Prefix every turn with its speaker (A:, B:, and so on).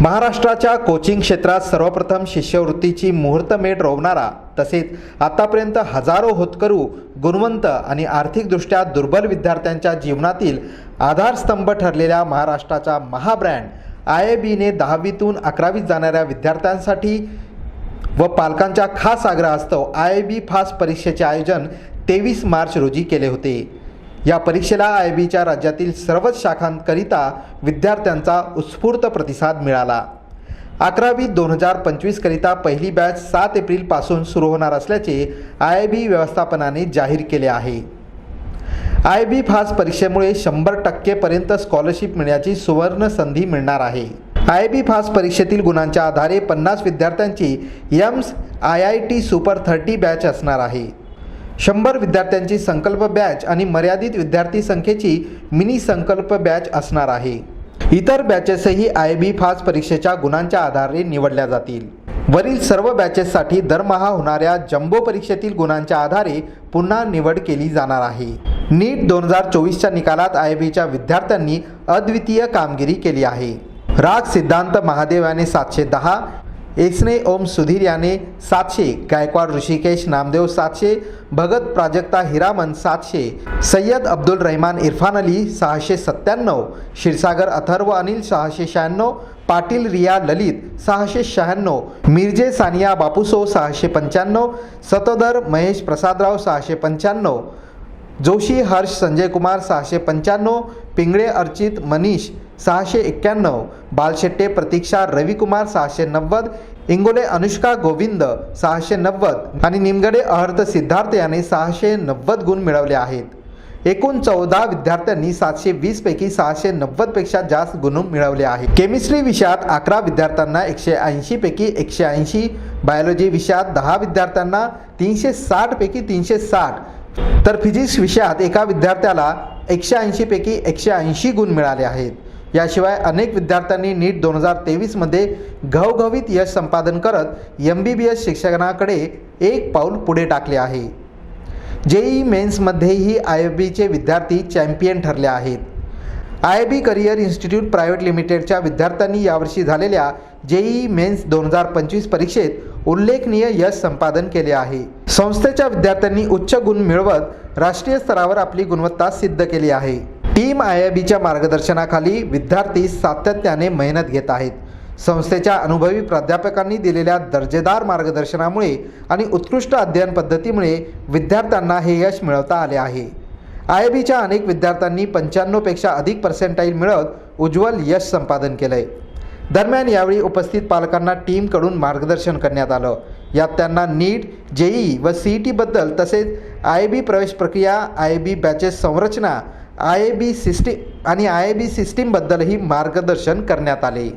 A: महाराष्ट्राच्या कोचिंग क्षेत्रात सर्वप्रथम शिष्यवृत्तीची मुहूर्तमेढ रोवणारा तसेच आतापर्यंत हजारो होतकरू गुणवंत आणि आर्थिकदृष्ट्या दुर्बल विद्यार्थ्यांच्या जीवनातील आधारस्तंभ ठरलेल्या महाराष्ट्राचा महाब्रँड आय ए बीने दहावीतून अकरावीत जाणाऱ्या विद्यार्थ्यांसाठी व पालकांच्या खास आग्रहास्तव आय ए बी फास्ट परीक्षेचे आयोजन तेवीस मार्च रोजी केले होते. या परीक्षेला आय बीच्या राज्यातील सर्वच शाखांकरिता विद्यार्थ्यांचा उत्स्फूर्त प्रतिसाद मिळाला. अकरावी दोन हजार पंचवीसकरिता पहिली बॅच सात एप्रिलपासून सुरू होणार असल्याचे आय बी व्यवस्थापनाने जाहीर केले आहे. आय बी फास्ट परीक्षेमुळे शंभर टक्केपर्यंत स्कॉलरशिप मिळण्याची सुवर्ण संधी मिळणार आहे. आय बी फास्ट परीक्षेतील गुणांच्या आधारे पन्नास विद्यार्थ्यांची Young's I I T super thirty batch असणार आहे. शंभर विद्यार्थ्यांची संकल्प बॅच आणि मर्यादित विद्यार्थी संख्येची मिनी संकल्प बॅच असणार आहे. इतर बॅचेसही आय बी फास्ट परीक्षेच्या गुणांच्या आधारे निवडल्या जातील. वरील सर्व बॅचेससाठी दरमहा होणाऱ्या जम्बो परीक्षेतील गुणांच्या आधारे पुन्हा निवड केली जाणार आहे. नीट दोन हजार चोवीसच्या निकालात आय बीच्या विद्यार्थ्यांनी अद्वितीय कामगिरी केली आहे. राग सिद्धांत महादेव याने सातशे दहा एसने ओम सुधीर याने सातशे गायकवाड ऋषिकेश नामदेव सातशे भगत प्राजक्ता हिरामन सातशे सय्यद अब्दुल रहमान इरफान अली सहाशे सत्त्याण्णव क्षीरसागर अथर्व अनिल सहाशे शहाण्णव पाटील रिया ललित सहाशे शहाण्णव मिरजे सानिया बापुसो सहाशे पंच्याण्णव सतोदर महेश प्रसादराव सहाशे पंच्याण्णव जोशी हर्ष संजय कुमार सहाशे पंच्याण्णव पिंगळे अर्चित मनीष सहाशे एक्क्याण्णव बालशेट्टे प्रतीक्षा रविकुमार सहाशे नव्वद इंगोले अनुष्का गोविंद सहाशे नव्वद आणि निमगडे अहर्त सिद्धार्थ याने सहाशे नव्वद गुण मिळवले आहेत. एकूण चौदा विद्यार्थ्यांनी सातशे वीस पैकी सहाशे नव्वदपेक्षा जास्त गुण मिळवले आहेत. केमिस्ट्री विषयात अकरा विद्यार्थ्यांना एकशे ऐंशी पैकी एकशे ऐंशी बायोलॉजी विषयात दहा विद्यार्थ्यांना तीनशे साठ पैकी तीनशे साठ तर फिजिक्स विषयात एका विद्यार्थ्याला एकशे ऐंशी पैकी एकशे ऐंशी गुण मिळाले आहेत. याशिवाय अनेक विद्यार्थ्यांनी नीट दोन हजार तेवीसमध्ये घवघवीत यश संपादन करत एम बी बी एस शिक्षणाकडे एक पाऊल पुढे टाकले आहे. जेई मेन्समध्येही आय एफ बीचे विद्यार्थी चॅम्पियन ठरले आहेत. I B career institute private लिमिटेडच्या विद्यार्थ्यांनी यावर्षी झालेल्या जेई मेन्स दोन हजार पंचवीस परीक्षेत उल्लेखनीय यश संपादन केले आहे. संस्थेच्या विद्यार्थ्यांनी उच्च गुण मिळवत राष्ट्रीय स्तरावर आपली गुणवत्ता सिद्ध केली आहे. टीम आय आय बीच्या मार्गदर्शनाखाली विद्यार्थी सातत्याने मेहनत घेत आहेत. संस्थेच्या अनुभवी प्राध्यापकांनी दिलेल्या दर्जेदार मार्गदर्शनामुळे आणि उत्कृष्ट अध्ययन पद्धतीमुळे विद्यार्थ्यांना हे यश मिळवता आले आहे. आय बीच्या अनेक विद्यार्थ्यांनी पंच्याण्णवपेक्षा अधिक पर्सेंटाईल मिळवत उज्ज्वल यश संपादन केलंय. दरम्यान यावेळी उपस्थित पालकांना टीमकडून मार्गदर्शन करण्यात आलं. यात त्यांना नीट जेई व सी ई टीबद्दल तसेच आय बी प्रवेश प्रक्रिया आय बी बॅचेस संरचना आय बी सिस्टीम आणि आय बी सिस्टीमबद्दलही मार्गदर्शन करण्यात आले.